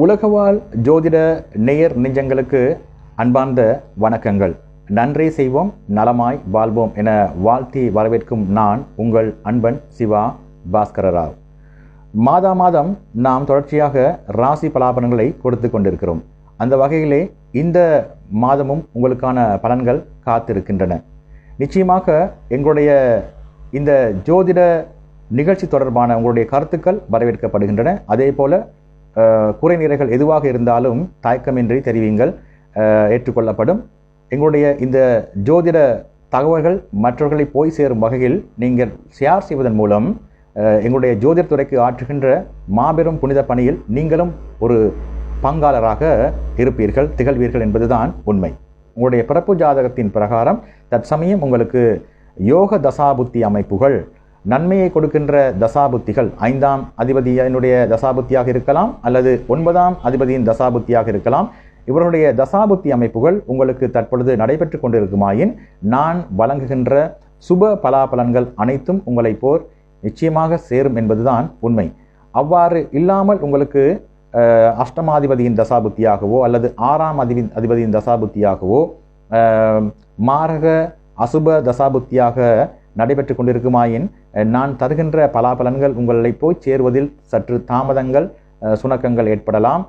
உலகவாழ் ஜோதிட நேயர் நெஞ்சங்களுக்கு அன்பார்ந்த வணக்கங்கள். நன்றி செய்வோம் நலமாய் வாழ்வோம் என வாழ்த்தி வரவேற்கும் நான் உங்கள் அன்பன் சிவா பாஸ்கர ராவ் மாதா மாதம் நாம் தொடர்ச்சியாக ராசி பலாபலன்களை கொடுத்து கொண்டிருக்கிறோம். அந்த வகையிலே இந்த மாதமும் உங்களுக்கான பலன்கள் காத்திருக்கின்றன. நிச்சயமாக எங்களுடைய இந்த ஜோதிட நிகழ்ச்சி தொடர்பான உங்களுடைய கருத்துக்கள் வரவேற்கப்படுகின்றன. அதே போல குறை நிறைகள் எதுவாக இருந்தாலும் தயக்கமின்றி தெரிவிங்கள். ஏற்றுக்கொள்ளப்படும். எங்களுடைய இந்த ஜோதிட தகவல்கள் மற்றவர்களை போய் சேரும் வகையில் நீங்கள் ஷேர் செய்வதன் மூலம் எங்களுடைய ஜோதிட துறைக்கு ஆற்றுகின்ற மாபெரும் புனித பணியில் நீங்களும் ஒரு பங்காளராக இருப்பீர்கள் திகழ்வீர்கள் என்பதுதான் உண்மை. உங்களுடைய பிறப்பு ஜாதகத்தின் பிரகாரம் தற்சமயம் உங்களுக்கு யோக தசாபுத்தி அமைப்புகள் நன்மையை கொடுக்கின்ற தசாபுத்திகள் ஐந்தாம் அதிபதியினுடைய தசாபுத்தியாக இருக்கலாம் அல்லது ஒன்பதாம் அதிபதியின் தசாபுத்தியாக இருக்கலாம். இவருடைய தசாபுத்தி அமைப்புகள் உங்களுக்கு தற்பொழுது நடைபெற்று கொண்டிருக்குமாயின் நான் வழங்குகின்ற சுப பலாபலன்கள் அனைத்தும் உங்களை போர் நிச்சயமாக சேரும் என்பதுதான் உண்மை. அவ்வாறு இல்லாமல் உங்களுக்கு அஷ்டமாதிபதியின் தசாபுத்தியாகவோ அல்லது ஆறாம் அதிபதி அதிபதியின் தசாபுத்தியாகவோ மாரக அசுப தசாபுத்தியாக நடைபெற்று கொண்டிருக்குமாயின் நான் தருகின்ற பலாபலன்கள் உங்களை போய் சேருவதில் சற்று தாமதங்கள் சுணக்கங்கள் ஏற்படலாம்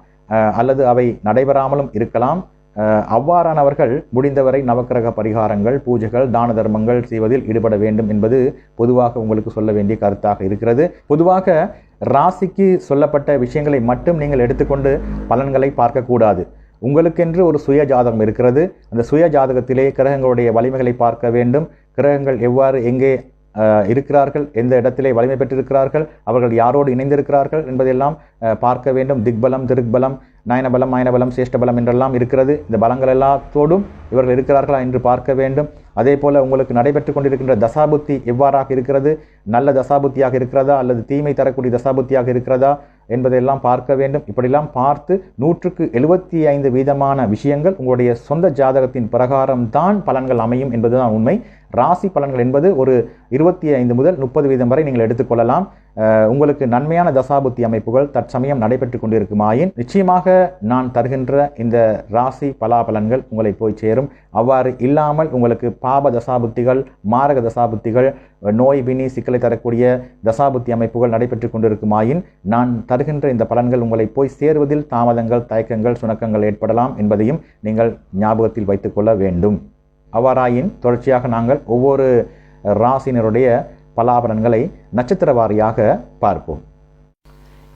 அல்லது அவை நடைபெறாமலும் இருக்கலாம். அவ்வாறானவர்கள் முடிந்தவரை நவக்கிரக பரிகாரங்கள் பூஜைகள் தான தர்மங்கள் செய்வதில் ஈடுபட வேண்டும் என்பது பொதுவாக உங்களுக்கு சொல்ல வேண்டிய கருத்தாக இருக்கிறது. பொதுவாக ராசிக்கு சொல்லப்பட்ட விஷயங்களை மட்டும் நீங்கள் எடுத்துக்கொண்டு பலன்களை பார்க்கக்கூடாது. உங்களுக்கென்று ஒரு சுய ஜாதகம் இருக்கிறது. அந்த சுய ஜாதகத்திலே கிரகங்களுடைய வலிமைகளை பார்க்க வேண்டும். கிரகங்கள் எவ்வாறு எங்கே இருக்கிறார்கள் எந்த இடத்திலே வலிமை பெற்றிருக்கிறார்கள் அவர்கள் யாரோடு இணைந்திருக்கிறார்கள் என்பதையெல்லாம் பார்க்க வேண்டும். திக்பலம் திருக்பலம் நயனபலம் மயனபலம் சேஷ்டபலம் என்றெல்லாம் இருக்கிறது. இந்த பலங்கள் எல்லாத்தோடும் இவர்கள் இருக்கிறார்களா என்று பார்க்க வேண்டும். அதே போல் உங்களுக்கு நடைபெற்று கொண்டிருக்கின்ற தசாபுத்தி எவ்வாறாக இருக்கிறது? நல்ல தசாபுத்தியாக இருக்கிறதா? அல்லது தீமை தரக்கூடிய தசாபுத்தியாக இருக்கிறதா? என்பதையெல்லாம் பார்க்க வேண்டும். இப்படியெல்லாம் பார்த்து நூற்றுக்கு எழுபத்தி ஐந்து வீதமான விஷயங்கள் உங்களுடைய சொந்த ஜாதகத்தின் பிரகாரம் தான் பலன்கள் அமையும் என்பதுதான் உண்மை. ராசி பலன்கள் என்பது ஒரு இருபத்தி ஐந்து முதல் முப்பது வீதம் வரை நீங்கள் எடுத்துக்கொள்ளலாம். உங்களுக்கு நன்மையான தசாபுத்தி அமைப்புகள் தற்சமயம் நடைபெற்று கொண்டிருக்குமாயின் நிச்சயமாக நான் தருகின்ற இந்த ராசி பலாபலன்கள் உங்களை போய் சேரும். அவ்வாறு இல்லாமல் உங்களுக்கு பாப தசாபுத்திகள் மாரக தசாபுத்திகள் நோய் வினி சிக்கலை தரக்கூடிய தசாபுத்தி அமைப்புகள் நடைபெற்று கொண்டிருக்குமாயின் நான் தருகின்ற இந்த பலன்கள் உங்களை போய் சேருவதில் தாமதங்கள் தயக்கங்கள் சுணக்கங்கள் ஏற்படலாம் என்பதையும் நீங்கள் ஞாபகத்தில் வைத்துக்கொள்ள வேண்டும். அவ்வாறாயின் தொடர்ச்சியாக நாங்கள் ஒவ்வொரு ராசினருடைய பலாபலன்களை நட்சத்திர வாரியாக பார்ப்போம்.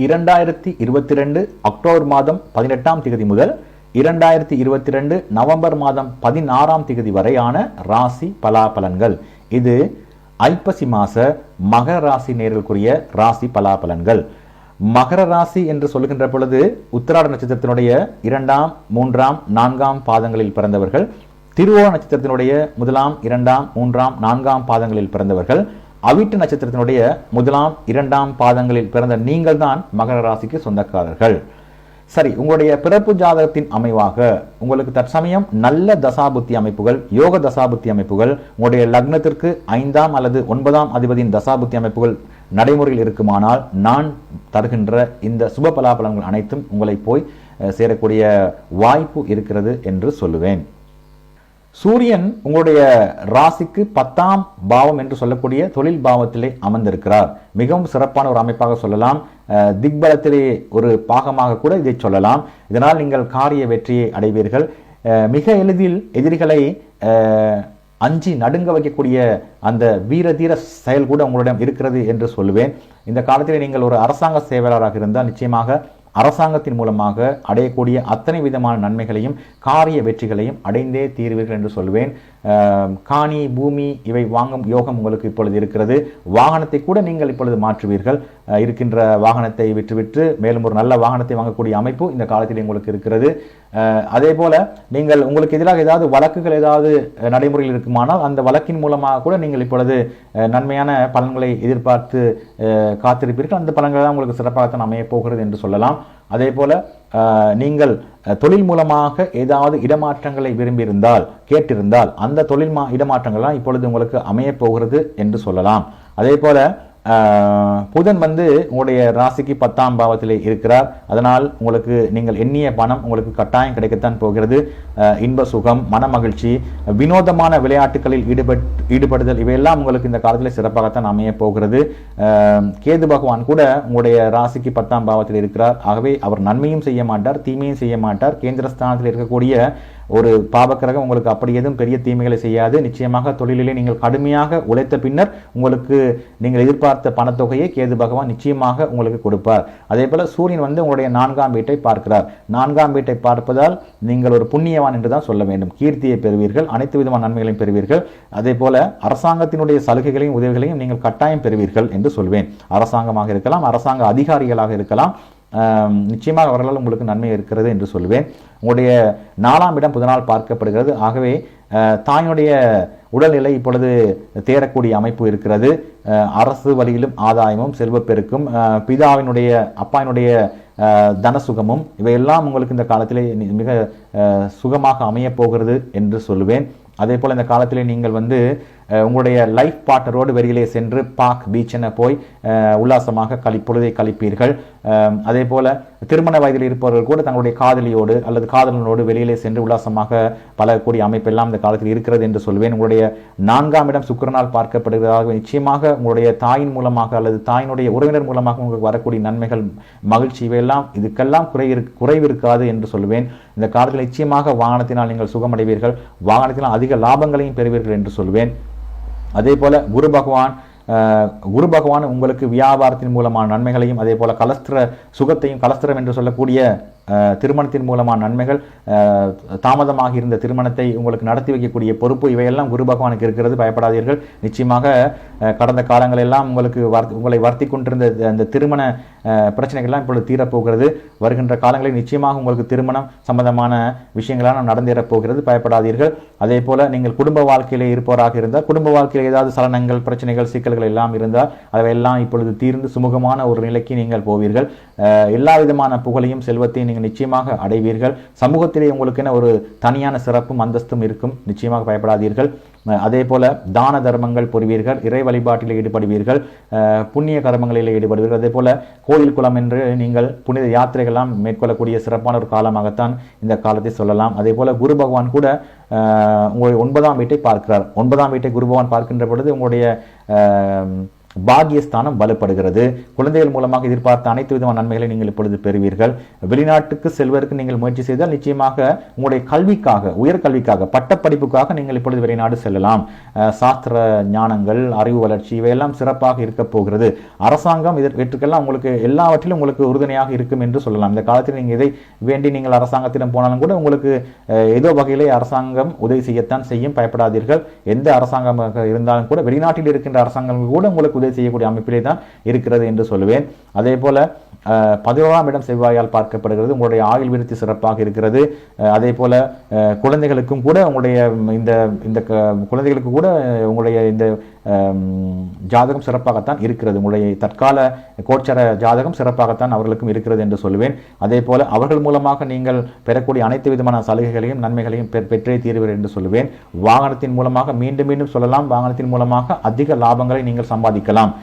இரண்டாயிரத்தி இருபத்தி ரெண்டு அக்டோபர் மாதம் பதினெட்டாம் திகதி முதல் இரண்டாயிரத்தி இருபத்தி ரெண்டு நவம்பர் மாதம் பதினாறாம் திகதி வரையான ராசி பலாபலன்கள். இது ஐப்பசி மாச மகர ராசி நேர்களுக்குரிய ராசி பலாபலன்கள். மகர ராசி என்று சொல்லுகின்ற பொழுது உத்திராட நட்சத்திரத்தினுடைய இரண்டாம் மூன்றாம் நான்காம் பாதங்களில் பிறந்தவர்கள். திருவோண நட்சத்திரத்தினுடைய முதலாம் இரண்டாம் மூன்றாம் நான்காம் பாதங்களில் பிறந்தவர்கள். அவிட்டு நட்சத்திரத்தினுடைய முதலாம் இரண்டாம் பாதங்களில் பிறந்த நீங்கள் தான் மகர ராசிக்கு சொந்தக்காரர்கள். சரி உங்களுடைய பிறப்பு ஜாதகத்தின் அமைவாக உங்களுக்கு தற்சமயம் நல்ல தசாபுத்தி அமைப்புகள் யோக தசாபுத்தி அமைப்புகள் உங்களுடைய லக்னத்திற்கு ஐந்தாம் அல்லது ஒன்பதாம் அதிபதியின் தசாபுத்தி அமைப்புகள் நடைமுறையில் இருக்குமானால் நான் தருகின்ற இந்த சுப பலாபலன்கள் அனைத்தும் உங்களை போய் சேரக்கூடிய வாய்ப்பு இருக்கிறது என்று சொல்லுவேன். சூரியன் உங்களுடைய ராசிக்கு பத்தாம் பாவம் என்று சொல்லக்கூடிய தொழில் பாவத்திலே அமர்ந்திருக்கிறார். மிகவும் சிறப்பான ஒரு அமைப்பாக சொல்லலாம். திக்பலத்திலே ஒரு பாகமாக கூட இதை சொல்லலாம். இதனால் நீங்கள் காரிய வெற்றியை அடைவீர்கள். மிக எளிதில் எதிரிகளை அஞ்சி நடுங்க வைக்கக்கூடிய அந்த வீர தீர செயல் கூட உங்களிடம் இருக்கிறது என்று சொல்லுவேன். இந்த காலத்தில் நீங்கள் ஒரு அரசாங்க சேவையாளராக இருந்தால் நிச்சயமாக அரசாங்கத்தின் மூலமாக அடையக்கூடிய அத்தனை விதமான நன்மைகளையும் காரிய வெற்றிகளையும் அடைந்தே தீர்வீர்கள் என்று சொல்வேன். காணி பூமி இவை வாங்கும் யோகம் உங்களுக்கு இப்பொழுது இருக்கிறது. வாகனத்தை கூட நீங்கள் இப்பொழுது மாற்றுவீர்கள். இருக்கின்ற வாகனத்தை விற்றுவிட்டு மேலும் ஒரு நல்ல வாகனத்தை வாங்கக்கூடிய அமைப்பு இந்த காலத்தில் உங்களுக்கு இருக்கிறது. அதே போல நீங்கள் உங்களுக்கு எதிராக ஏதாவது வழக்குகள் ஏதாவது நடைமுறையில் இருக்குமானால் அந்த வழக்கின் மூலமாக கூட நீங்கள் இப்பொழுது நன்மையான பலன்களை எதிர்பார்த்து காத்திருப்பீர்கள். அந்த பலன்கள் தான் உங்களுக்கு சிறப்பாகத்தான் அமையப் போகிறது என்று சொல்லலாம். அதே போல நீங்கள் அஹ், தொழில் மூலமாக ஏதாவது இடமாற்றங்களை விரும்பியிருந்தால் கேட்டிருந்தால் அந்த தொழில் மா இடமாற்றங்கள்லாம் இப்பொழுது உங்களுக்கு அமையப் போகிறது என்று சொல்லலாம். அதே போல புதன் வந்து உங்களுடைய ராசிக்கு பத்தாம் பாவத்தில் இருக்கிறார். அதனால் உங்களுக்கு நீங்கள் எண்ணிய பணம் உங்களுக்கு கட்டாயம் கிடைக்கத்தான் போகிறது. இன்ப சுகம் மன மகிழ்ச்சி வினோதமான விளையாட்டுகளில் ஈடுபட் ஈடுபடுதல் இவையெல்லாம் உங்களுக்கு இந்த காலத்தில் சிறப்பாகத்தான் அமைய போகிறது. கேது பகவான் கூட உங்களுடைய ராசிக்கு பத்தாம் பாவத்தில் இருக்கிறார். ஆகவே அவர் நன்மையும் செய்ய மாட்டார் தீமையும் செய்ய மாட்டார். கேந்திரஸ்தானத்தில் இருக்கக்கூடிய ஒரு பாவக்கிரகம் உங்களுக்கு அப்படி எதுவும் பெரிய தீமைகளை செய்யாது. நிச்சயமாக தொழிலிலே நீங்கள் கடுமையாக உழைத்த பின்னர் உங்களுக்கு நீங்கள் எதிர்பார்த்த பணத்தொகையை கேது பகவான் நிச்சயமாக உங்களுக்கு கொடுப்பார். அதே போல் சூரியன் வந்து உங்களுடைய நான்காம் வீட்டை பார்க்கிறார். நான்காம் வீட்டை பார்ப்பதால் நீங்கள் ஒரு புண்ணியவான் என்று தான் சொல்ல வேண்டும். கீர்த்தியை பெறுவீர்கள் அனைத்து விதமான நன்மைகளையும் பெறுவீர்கள். அதே போல அரசாங்கத்தினுடைய சலுகைகளையும் உதவிகளையும் நீங்கள் கட்டாயம் பெறுவீர்கள் என்று சொல்வேன். அரசாங்கமாக இருக்கலாம் அரசாங்க அதிகாரிகளாக இருக்கலாம் நிச்சயமாக அவர்களால் உங்களுக்கு நன்மை இருக்கிறது என்று சொல்வேன் உங்களுடைய நாலாம் இடம் புதனால் பார்க்கப்படுகிறது. ஆகவே தாயினுடைய உடல்நிலை இப்பொழுது தேரக்கூடிய அமைப்பு இருக்கிறது. அரசு வழியிலும் ஆதாயமும் செல்வப்பெருக்கும் பிதாவினுடைய அப்பாவினுடைய தனசுகமும் இவையெல்லாம் உங்களுக்கு இந்த காலத்திலே மிக சுகமாக அமையப் போகிறது என்று சொல்லுவேன். அதே போல் இந்த காலத்திலே நீங்கள் வந்து உங்களுடைய லைஃப் பார்ட்னரோடு வெளியிலே சென்று பார்க் பீச் என போய் உல்லாசமாக கழி பொழுதை கழிப்பீர்கள். அதே போல திருமண வயதில் இருப்பவர்கள் கூட தங்களுடைய காதலியோடு அல்லது காதலனோடு வெளியிலே சென்று உல்லாசமாக பழகக்கூடிய அமைப்பெல்லாம் இந்த காலத்தில் இருக்கிறது என்று சொல்வேன். உங்களுடைய நான்காம் இடம் சுக்கிரனால் பார்க்கப்படுகிறதாக நிச்சயமாக உங்களுடைய தாயின் மூலமாக அல்லது தாயினுடைய உறவினர் மூலமாக உங்களுக்கு வரக்கூடிய நன்மைகள் மகிழ்ச்சி இவையெல்லாம் இதுக்கெல்லாம் குறை குறைவு இருக்காது என்று சொல்வேன். இந்த காலத்தில் நிச்சயமாக வாகனத்தினால் நீங்கள் சுகமடைவீர்கள். வாகனத்தினால் அதிக லாபங்களையும் பெறுவீர்கள் என்று சொல்வேன். அதே போல் குரு பகவான் குரு பகவான் உங்களுக்கு வியாபாரத்தின் மூலமான நன்மைகளையும் அதே போல் கலஸ்திர சுகத்தையும் கலஸ்திரம் என்று சொல்லக்கூடிய திருமணத்தின் மூலமான நன்மைகள் தாமதமாக இருந்த திருமணத்தை உங்களுக்கு நடத்தி வைக்கக்கூடிய பொறுப்பு இவையெல்லாம் குரு பகவானுக்கு இருக்கிறது. பயப்படாதீர்கள். நிச்சயமாக கடந்த காலங்களெல்லாம் உங்களுக்கு வர் உங்களை வர்த்தி கொண்டிருந்த அந்த திருமண பிரச்சனைகள்லாம் இப்பொழுது தீரப்போகிறது. வருகின்ற காலங்களில் நிச்சயமாக உங்களுக்கு திருமணம் சம்பந்தமான விஷயங்களான நடந்தேறப் போகிறது பயப்படாதீர்கள். அதே போல் நீங்கள் குடும்ப வாழ்க்கையிலே இருப்பவராக இருந்தால் குடும்ப வாழ்க்கையில் ஏதாவது சலனங்கள் பிரச்சனைகள் சிக்கல்கள் எல்லாம் இருந்தால் அவையெல்லாம் இப்பொழுது தீர்ந்து சுமூகமான ஒரு நிலைக்கு நீங்கள் போவீர்கள். எல்லா விதமான புகழையும் செல்வத்தையும் நீங்கள் நிச்சயமாக அடைவீர்கள். சமூகத்திலே உங்களுக்கென ஒரு தனியான சிறப்பும் அந்தஸ்தும் இருக்கும். நிச்சயமாக பயப்படாதீர்கள். அதே போல தான தர்மங்கள் புரிவீர்கள் இறை வழிபாட்டில் ஈடுபடுவீர்கள் புண்ணிய கர்மங்களில் ஈடுபடுவீர்கள். அதே போல கோயில் குளம் என்று நீங்கள் புனித யாத்திரைகள்லாம் மேற்கொள்ளக்கூடிய சிறப்பான ஒரு காலமாகத்தான் இந்த காலத்தை சொல்லலாம். அதே போல குரு பகவான் கூட உங்களுடைய ஒன்பதாம் வீட்டை பார்க்கிறார். ஒன்பதாம் வீட்டை குரு பகவான் பார்க்கின்ற பொழுது உங்களுடைய அஹ், பாக்கியஸ்தானம் வலுப்படுகிறது. குழந்தைகள் மூலமாக எதிர்பார்த்த அனைத்து விதமான நன்மைகளை நீங்கள் இப்பொழுது பெறுவீர்கள். வெளிநாட்டுக்கு செல்வதற்கு நீங்கள் முயற்சி செய்தால் நிச்சயமாக உங்களுடைய கல்விக்காக உயர்கல்விக்காக பட்டப்படிப்புக்காக நீங்கள் இப்பொழுது வெளிநாடு செல்லலாம். சாஸ்திர ஞானங்கள் அறிவு வளர்ச்சி இவையெல்லாம் சிறப்பாக இருக்க போகிறது. அரசாங்கம் இதற்கெல்லாம் உங்களுக்கு எல்லாவற்றிலும் உங்களுக்கு உறுதுணையாக இருக்கும் என்று சொல்லலாம். இந்த காலத்தில் நீங்கள் இதை வேண்டி நீங்கள் அரசாங்கத்திடம் போனாலும் கூட உங்களுக்கு ஏதோ வகையிலே அரசாங்கம் உதவி செய்யத்தான் செய்யும். பயப்படாதீர்கள். எந்த அரசாங்கமாக இருந்தாலும் கூட வெளிநாட்டில் இருக்கின்ற அரசாங்கங்கள் கூட உங்களுக்கு உதவி செய்யக்கூடிய அமைப்பிலே தான் இருக்கிறது என்று சொல்லுவேன். அதே போல பதினோராம் இடம் செவ்வாயால் பார்க்கப்படுகிறது. உங்களுடைய ஆயுள் விருத்தி சிறப்பாக இருக்கிறது. அதே போல குழந்தைகளுக்கும் கூட உங்களுடைய இந்த இந்த குழந்தைகளுக்கு கூட உங்களுடைய இந்த ஜாதகம் சிறப்பாகத்தான் இருக்கிறது. உங்களுடைய தற்கால கோச்சர ஜாதகம் சிறப்பாகத்தான் அவர்களுக்கும் இருக்கிறது என்று சொல்லுவேன். அதே போல அவர்கள் மூலமாக நீங்கள் பெறக்கூடிய அனைத்து விதமான சலுகைகளையும் நன்மைகளையும் பெற்- பெற்றே தீருவீர்கள் என்று சொல்லுவேன். வாகனத்தின் மூலமாக மீண்டும் மீண்டும் சொல்லலாம். வாகனத்தின் மூலமாக அதிக லாபங்களை நீங்கள் சம்பாதிக்கலாம்.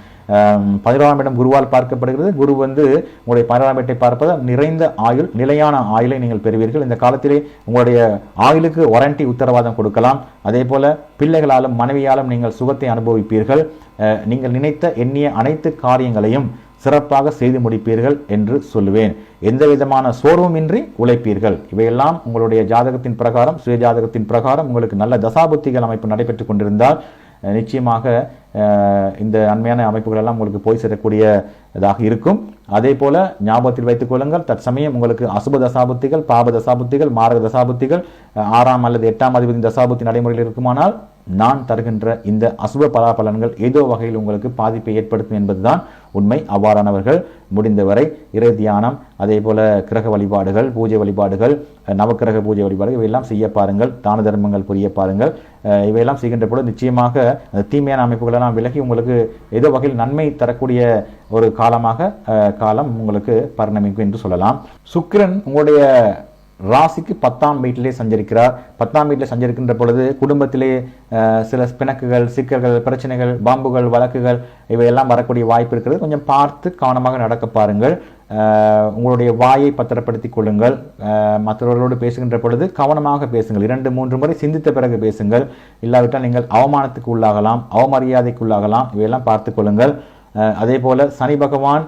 பதினோராம் இடம் குருவால் பார்க்கப்படுகிறது. குரு வந்து உங்களுடைய பதினோராம் இடத்தை பார்ப்பது நிறைந்த ஆயுள் நிலையான ஆயுளை நீங்கள் பெறுவீர்கள். இந்த காலத்திலே உங்களுடைய ஆயுளுக்கு வாரண்டி உத்தரவாதம் கொடுக்கலாம். அதே போல பிள்ளைகளாலும் மனைவியாலும் நீங்கள் சுகத்தை அனுபவிப்பீர்கள். நீங்கள் நினைத்த எண்ணிய அனைத்து காரியங்களையும் சிறப்பாக செய்து முடிப்பீர்கள் என்று சொல்லுவேன். எந்த விதமான சோர்வுமின்றி உழைப்பீர்கள். இவையெல்லாம் உங்களுடைய ஜாதகத்தின் பிரகாரம் சுய ஜாதகத்தின் பிரகாரம் உங்களுக்கு நல்ல தசாபுத்திகள் அமைப்பு நடைபெற்றுக் கொண்டிருந்தால் நிச்சயமாக இந்த அண்மையான அமைப்புகள் எல்லாம் உங்களுக்கு போய் சேரக்கூடியதாக இருக்கும். அதே போல ஞாபகத்தில் வைத்துக் கொள்ளுங்கள் தற்சமயம் உங்களுக்கு அசுப தசாபுத்திகள் பாப தசாபுத்திகள் மாரக தசாபுத்திகள் ஆறாம் அல்லது எட்டாம் அதிபதி தசாபுத்தி நடைமுறையில் இருக்குமானால் நான் தருகின்ற இந்த அசுப பலாபலன்கள் ஏதோ வகையில் உங்களுக்கு பாதிப்பை ஏற்படுத்தும் என்பதுதான் உண்மை. அவ்வாறானவர்கள் முடிந்தவரை இறை தியானம் அதே போல கிரக வழிபாடுகள் பூஜை வழிபாடுகள் நவக்கிரக பூஜை வழிபாடுகள் இவையெல்லாம் செய்ய பாருங்கள். தான தர்மங்கள் புரிய பாருங்கள். இவையெல்லாம் செய்கின்ற பொழுது நிச்சயமாக அந்த தீமையான அமைப்புகளெல்லாம் விலகி உங்களுக்கு ஏதோ வகையில் நன்மை தரக்கூடிய ஒரு காலமாக காலம் உங்களுக்கு பரிணமிக்கும் என்று சொல்லலாம். சுக்கிரன் உங்களுடைய ராசிக்கு பத்தாம் வீட்டிலே சஞ்சரிக்கிறார். பத்தாம் வீட்டில் சஞ்சரிக்கின்ற பொழுது குடும்பத்திலே சில பிணக்குகள் சிக்கல்கள் பிரச்சனைகள் பாம்புகள் வழக்குகள் இவையெல்லாம் வரக்கூடிய வாய்ப்பு இருக்கிறது. கொஞ்சம் பார்த்து கவனமாக நடக்க பாருங்கள். உங்களுடைய வாயை பத்திரப்படுத்திக் கொள்ளுங்கள். மற்றவர்களோடு பேசுகின்ற பொழுது கவனமாக பேசுங்கள். இரண்டு மூன்று முறை சிந்தித்த பிறகு பேசுங்கள். இல்லாவிட்டால் நீங்கள் அவமானத்துக்கு உள்ளாகலாம் அவமரியாதைக்கு உள்ளாகலாம். இவையெல்லாம் பார்த்துக் கொள்ளுங்கள். அதே போல் சனி பகவான்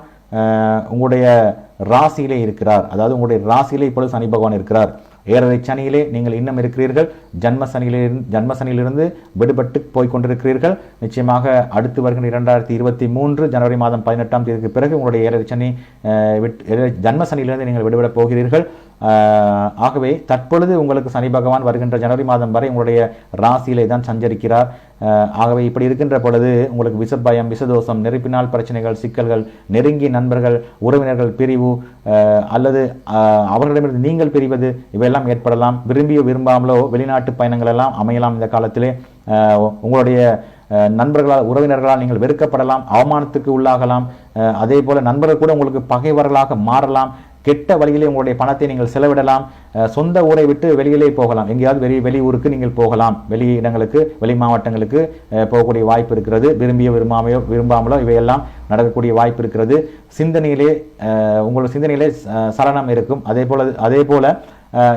உங்களுடைய ராசியிலே இருக்கிறார். அதாவது உங்களுடைய ராசியிலே இப்பொழுது சனி பகவான் இருக்கிறார். ஏழரை சனியிலே நீங்கள் இன்னும் இருக்கிறீர்கள். ஜன்ம சனியிலிருந்து ஜன்ம சனியிலிருந்து விடுபட்டு போய் கொண்டிருக்கிறீர்கள். நிச்சயமாக அடுத்து வருகின்ற இரண்டாயிரத்தி இருபத்தி மூன்று ஜனவரி மாதம் பதினெட்டாம் தேதிக்கு பிறகு உங்களுடைய ஏழரை சனி விட்- ஜன்ம சனியிலிருந்து நீங்கள் விடுபடப் போகிறீர்கள். ஆகவே தற்பொழுது உங்களுக்கு சனி பகவான் வருகின்ற ஜனவரி மாதம் வரை உங்களுடைய ராசியிலே தான் சஞ்சரிக்கிறார். ஆகவே இப்படி இருக்கின்ற பொழுது உங்களுக்கு விஷபயம் விஷதோஷம் நெருப்பினால் பிரச்சனைகள் சிக்கல்கள் நெருங்கிய நண்பர்கள் உறவினர்கள் பிரிவு அல்லது அவர்களிடமிருந்து நீங்கள் பிரிவது இவையெல்லாம் ஏற்படலாம். விரும்பியோ விரும்பாமலோ வெளிநாட்டு பயணங்கள் எல்லாம் அமையலாம் இந்த காலத்திலே. உங்களுடைய நண்பர்களால் உறவினர்களால் நீங்கள் வெறுக்கப்படலாம் அவமானத்துக்கு உள்ளாகலாம். அதே போல் நண்பர்கள் கூட உங்களுக்கு பகைவர்களாக மாறலாம். கெட்ட வழியிலே உங்களுடைய பணத்தை நீங்கள் செலவிடலாம். சொந்த ஊரை விட்டு வெளியிலே போகலாம். எங்கேயாவது வெளி வெளி ஊருக்கு நீங்கள் போகலாம். வெளி இடங்களுக்கு வெளி மாவட்டங்களுக்கு போகக்கூடிய வாய்ப்பு இருக்கிறது. விரும்பிய விரும்பாமையோ விரும்பாமலோ இவையெல்லாம் நடக்கக்கூடிய வாய்ப்பு இருக்கிறது. சிந்தனையிலே உங்களோட சிந்தனையிலே சலனம் இருக்கும். அதே போல அதே போல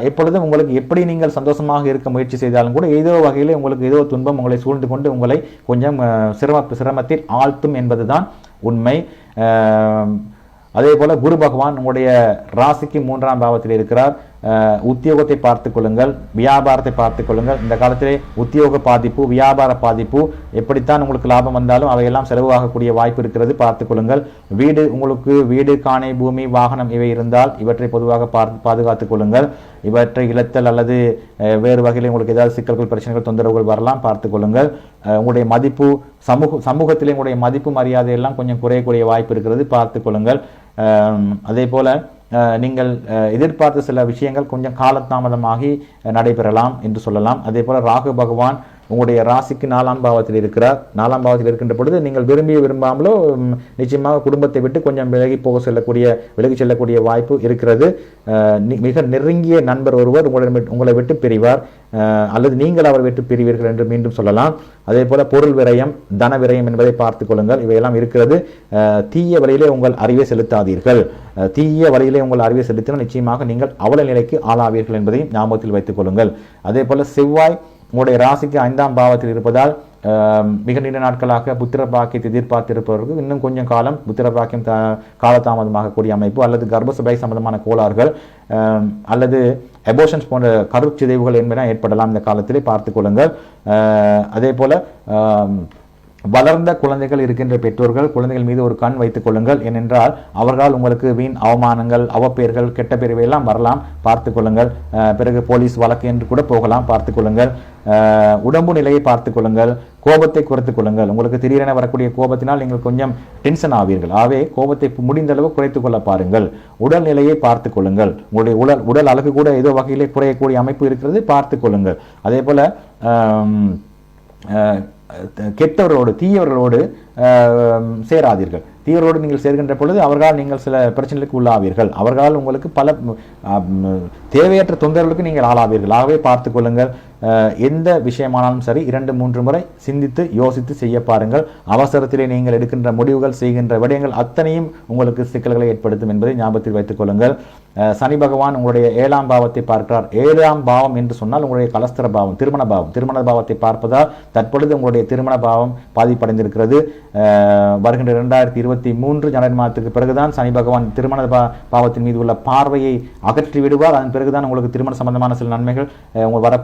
எப்பொழுதும் உங்களுக்கு எப்படி நீங்கள் சந்தோஷமாக இருக்க முயற்சி செய்தாலும் கூட ஏதோ வகையிலே உங்களுக்கு ஏதோ துன்பம் உங்களை சூழ்ந்து கொண்டு உங்களை கொஞ்சம் சிரம சிரமத்தில் ஆழ்த்தும் என்பதுதான் உண்மை. அதே போல குரு பகவான் உங்களுடைய ராசிக்கு மூன்றாம் பாவத்தில் இருக்கிறார். உத்தியோகத்தை பார்த்து கொள்ளுங்கள் வியாபாரத்தை பார்த்துக் கொள்ளுங்கள். இந்த காலத்திலே உத்தியோக பாதிப்பு வியாபார பாதிப்பு எப்படித்தான் உங்களுக்கு லாபம் வந்தாலும் அவையெல்லாம் செலவாகக்கூடிய வாய்ப்பு இருக்கிறது பார்த்துக் கொள்ளுங்கள். வீடு உங்களுக்கு வீடு காணை பூமி வாகனம் இவை இருந்தால் இவற்றை பொதுவாக பார்த்து பாதுகாத்துக் கொள்ளுங்கள். இவற்றை இழத்தல் அல்லது வேறு வகையில் உங்களுக்கு ஏதாவது சிக்கல்கள் பிரச்சனைகள் தொந்தரவுகள் வரலாம் பார்த்துக் கொள்ளுங்கள். உங்களுடைய மதிப்பு சமூக சமூகத்திலே உங்களுடைய மதிப்பு மரியாதையெல்லாம் கொஞ்சம் குறையக்கூடிய வாய்ப்பு இருக்கிறது பார்த்து கொள்ளுங்கள். அதே போல் நீங்கள் எதிர்பார்த்த சில விஷயங்கள் கொஞ்சம் காலதாமதமாகி நடைபெறலாம் என்று சொல்லலாம். அதே போல ராகு பகவான் உங்களுடைய ராசிக்கு நாலாம் பாவத்தில் இருக்கிறார். நாலாம் பாவத்தில் இருக்கின்ற பொழுது நீங்கள் விரும்பிய விரும்பாமலோ நிச்சயமாக குடும்பத்தை விட்டு கொஞ்சம் விலகி போக செல்லக்கூடிய விலகி செல்லக்கூடிய வாய்ப்பு இருக்கிறது. நி- மிக நெருங்கிய நண்பர் ஒருவர் உங்களை உங்களை விட்டு பிரிவார். அல்லது நீங்கள் அவர் விட்டு பிரிவீர்கள் என்று மீண்டும் சொல்லலாம். அதே போல பொருள் விரயம் தன விரயம் என்பதை பார்த்துக் கொள்ளுங்கள். இவையெல்லாம் இருக்கிறது. தீய வழியிலே உங்கள் அறிவை செலுத்தாதீர்கள். தீய வழியிலே உங்கள் அறிவை செலுத்தினால் நிச்சயமாக நீங்கள் அவல நிலைக்கு ஆளாவீர்கள் என்பதையும் ஞாபகத்தில் வைத்துக் கொள்ளுங்கள். அதே போல செவ்வாய் உங்களுடைய ராசிக்கு ஐந்தாம் பாவத்தில் இருப்பதால் மிக நீண்ட நாட்களாக புத்திர பாக்கியத்தை எதிர்பார்த்திருப்பவர்களுக்கு இன்னும் கொஞ்சம் காலம் புத்திர பாக்கியம் காலதாமதமாக கூடிய அமைப்பு அல்லது கர்ப்பசபை சம்பந்தமான கோளாறுகள் அல்லது எபோஷன்ஸ் போன்ற கருச்சிதைவுகள் என்பன ஏற்படலாம் இந்த காலத்திலே பார்த்துக் கொள்ளுங்கள். அதே போல வளர்ந்த குழந்தைகள் இருக்கின்ற பெற்றோர்கள் குழந்தைகள் மீது ஒரு கண் வைத்துக் கொள்ளுங்கள். ஏனென்றால் அவர்களால் உங்களுக்கு வீண் அவமானங்கள் அவப்பெயர்கள் கெட்ட பேர் எல்லாம் வரலாம். பார்த்துக் கொள்ளுங்கள். பிறகு போலீஸ் வழக்கு என்று கூட போகலாம். பார்த்துக் கொள்ளுங்கள். உடம்பு நிலையை பார்த்துக் கொள்ளுங்கள். கோபத்தை குறைத்துக் கொள்ளுங்கள். உங்களுக்கு திடீரென வரக்கூடிய கோபத்தினால் நீங்கள் கொஞ்சம் டென்ஷன் ஆவீர்கள். ஆகவே கோபத்தை முடிந்த அளவு குறைத்துக் கொள்ள பாருங்கள். உடல் நிலையை பார்த்துக் கொள்ளுங்கள். உங்களுடைய உடல் உடல் அழகு கூட ஏதோ வகையிலே குறையக்கூடிய அமைப்பு இருக்கிறது. பார்த்துக் கொள்ளுங்கள். அதே போல கெட்டவர்களோடு தீயவர்களோடு சேராதீர்கள். தீயவர்களோடு நீங்கள் சேர்கின்ற பொழுது அவர்களால் நீங்கள் சில பிரச்சனைகளுக்கு உள்ளாவீர்கள். அவர்களால் உங்களுக்கு பல தேவையற்ற தொந்தரவுகளுக்கு நீங்கள் ஆளாவீர்கள். ஆகவே பார்த்துக் கொள்ளுங்கள். எந்த விஷயமானாலும் சரி இரண்டு மூன்று முறை சிந்தித்து யோசித்து செய்ய பாருங்கள். அவசரத்திலே நீங்கள் எடுக்கின்ற முடிவுகள் செய்கின்ற விடயங்கள் அத்தனையும் உங்களுக்கு சிக்கல்களை ஏற்படுத்தும் என்பதை ஞாபகத்தில் வைத்துக் கொள்ளுங்கள். சனி பகவான் உங்களுடைய ஏழாம் பாவத்தை பார்க்கிறார். ஏழாம் பாவம் என்று சொன்னால் உங்களுடைய கலஸ்தர பாவம் திருமண பாவம். திருமண பாவத்தை பார்ப்பதால் தற்பொழுது உங்களுடைய திருமண பாவம் பாதிப்படைந்திருக்கிறது. வருகின்ற இரண்டாயிரத்தி இருபத்தி மூன்று ஜனவரி மாதத்துக்கு பிறகுதான் சனி பகவான் திருமண பா- பாவத்தின் மீது உள்ள பார்வையை அகற்றி விடுவார் அதன் பிறகுதான் உங்களுக்கு திருமண சம்பந்தமான சில நன்மைகள் உங்கள் வர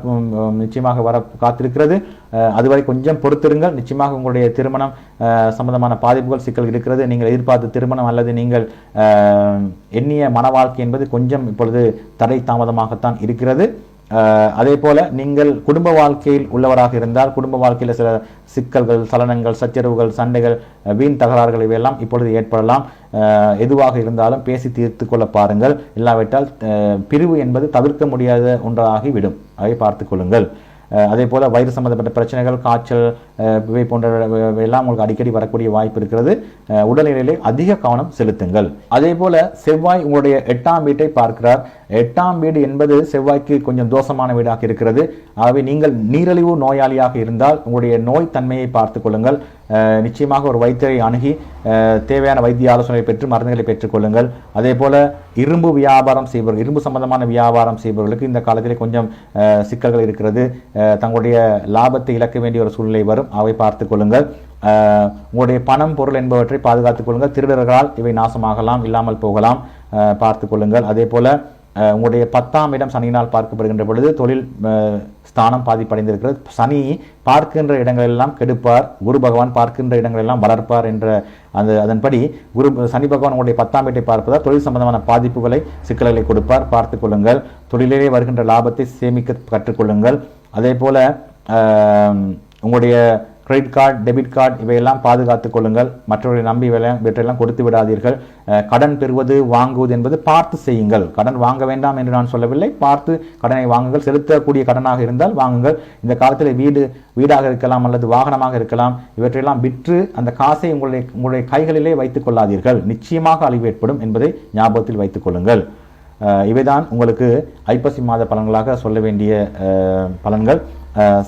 நிச்சயமாக வர காத்திருக்கிறது. அஹ், அதுவரை கொஞ்சம் பொறுத்திருங்கள். நிச்சயமாக உங்களுடைய திருமணம் அஹ், சம்பந்தமான பாதிப்புகள் சிக்கல் இருக்கிறது. நீங்கள் எதிர்பார்த்த திருமணம் அல்லது நீங்கள் அஹ், எண்ணிய மன வாழ்க்கை என்பது கொஞ்சம் இப்பொழுது தடை தாமதமாகத்தான் இருக்கிறது. அதே போல நீங்கள் குடும்ப வாழ்க்கையில் உள்ளவராக இருந்தால் குடும்ப வாழ்க்கையில் சில சிக்கல்கள் சலனங்கள் சச்சரவுகள் சண்டைகள் வீண் தகராறுகள் இவையெல்லாம் இப்பொழுது ஏற்படலாம். எதுவாக இருந்தாலும் பேசி தீர்த்து கொள்ள பாருங்கள். இல்லாவிட்டால் பிரிவு என்பது தவிர்க்க முடியாத ஒன்றாகிவிடும். அதை பார்த்து கொள்ளுங்கள். அதே போல் வயிறு சம்மந்தப்பட்ட பிரச்சனைகள் காய்ச்சல் இவை போன்ற எல்லாம் உங்களுக்கு அடிக்கடி வரக்கூடிய வாய்ப்பு இருக்கிறது. உடல்நிலையிலே அதிக கவனம் செலுத்துங்கள். அதே போல் செவ்வாய் உங்களுடைய எட்டாம் வீட்டை பார்க்கிறார். எட்டாம் வீடு என்பது செவ்வாய்க்கு கொஞ்சம் தோஷமான வீடாக இருக்கிறது. ஆகவே நீங்கள் நீரிழிவு நோயாளியாக இருந்தால் உங்களுடைய நோய் தன்மையை பார்த்துக் கொள்ளுங்கள். நிச்சயமாக ஒரு வைத்தியரை அணுகி தேவையான வைத்திய ஆலோசனை பெற்று மருந்துகளை பெற்றுக்கொள்ளுங்கள் அதே போல் இரும்பு வியாபாரம் செய்பவர்கள் இரும்பு சம்பந்தமான வியாபாரம் செய்பவர்களுக்கு இந்த காலத்திலே கொஞ்சம் சிக்கல்கள் இருக்கிறது. தங்களுடைய லாபத்தை இழக்க வேண்டிய ஒரு சூழ்நிலை வரும். அவை பார்த்து கொள்ளுங்கள். உங்களுடைய பணம் பொருள் என்பவற்றை பாதுகாத்துக் கொள்ளுங்கள். திருடர்களால் இவை நாசமாகலாம் இல்லாமல் போகலாம். பார்த்து கொள்ளுங்கள். அதே போல் உங்களுடைய பத்தாம் இடம் சனியினால் பார்க்கப்படுகின்ற பொழுது தொழில் ஸ்தானம் பாதிப்படைந்திருக்கிறது. சனி பார்க்கின்ற இடங்களெல்லாம் கெடுப்பார். குரு பகவான் பார்க்கின்ற இடங்களெல்லாம் வளர்ப்பார் என்ற அந்த அதன்படி குரு சனி பகவான் உங்களுடைய பத்தாம் வீட்டை பார்ப்பதால் தொழில் சம்பந்தமான பாதிப்புகளை சிக்கல்களை கொடுப்பார். பார்த்து கொள்ளுங்கள். தொழிலிலே வருகின்ற லாபத்தை சேமிக்க கற்றுக்கொள்ளுங்கள் அதே போல உங்களுடைய கிரெடிட் கார்டு டெபிட் கார்டு இவையெல்லாம் பாதுகாத்துக் கொள்ளுங்கள். மற்றவர்களை நம்பி இவற்றையெல்லாம் கொடுத்து விடாதீர்கள். கடன் பெறுவது வாங்குவது என்பது பார்த்து செய்யுங்கள். கடன் வாங்க வேண்டாம் என்று நான் சொல்லவில்லை. பார்த்து கடனை வாங்குங்கள். செலுத்தக்கூடிய கடனாக இருந்தால் வாங்குங்கள். இந்த காலத்தில் வீடு வீடாக இருக்கலாம் அல்லது வாகனமாக இருக்கலாம் இவற்றையெல்லாம் விற்று அந்த காசை உங்களுடைய உங்களுடைய கைகளிலே வைத்துக் கொள்ளாதீர்கள். நிச்சயமாக அழிவு ஏற்படும் என்பதை ஞாபகத்தில் வைத்துக் கொள்ளுங்கள். இவைதான் உங்களுக்கு ஐப்பசி மாத பலன்களாக சொல்ல வேண்டிய பலன்கள்.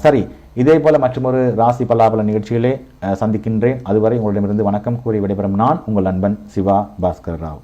சரி இதே போல மற்றொரு ராசி பலாபல நிகழ்ச்சிகளே சந்திக்கின்றேன். அதுவரை உங்களிடமிருந்து வணக்கம் கூறி விடைபெறும் நான் உங்கள் நண்பன் சிவா பாஸ்கர் ராவ்.